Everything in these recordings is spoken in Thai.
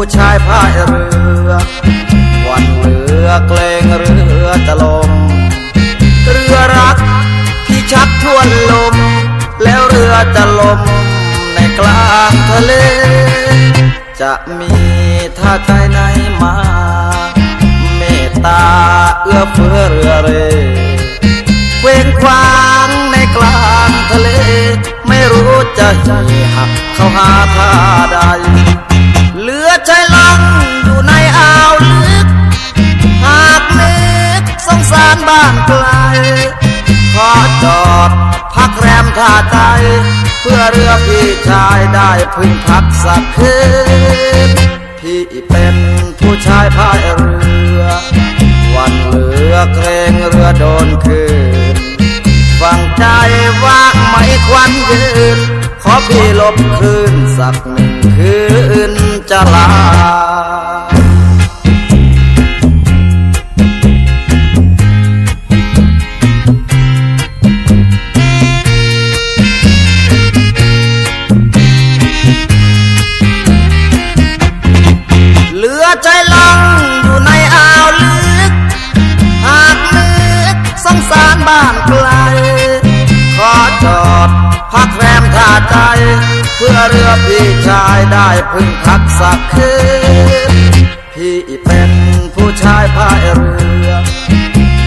ผู้ชายพายเรือวันเรือเกรงเรือจะลม เรือรักที่ชักทวนลม แล้วเรือจะลมในกลางทะเล จะมีท่าใจไหนมา เมตตาเอื้อเฟื้อเรือเรเว้งคว้างในกลางทะเล ไม่รู้จะหีหักเข้าหาท่าใด รือใจลังอยู่ในอ่าวลึก หากนึกสงสารบ้านไกลขอจอดพักแรมท่าใจ เพื่อเรือพี่ชายได้พึ่งพักสักคืนพี่เป็นผู้ชายพายเรือ วันเรือเกรงเรือโดนคืนฟังใจว่างไหมควันยืนขอพี่ลบคืนสักหนึ่งคืน จะลา เหลือใจลังอยู่ในอ่าวลึก หากนึกสงสารบ้านไกล ขอจอดพักแรมท่าใจ เพื่อเรือพี่ชายได้พึ่งพักสักคืนพี่เป็นผู้ชายพายเรือ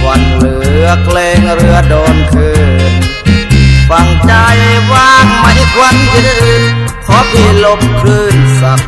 วันเรือเกรงเรือโดนคืนฟังใจว่างไม่ควันยืนขอพี่ลบคลื่นสัก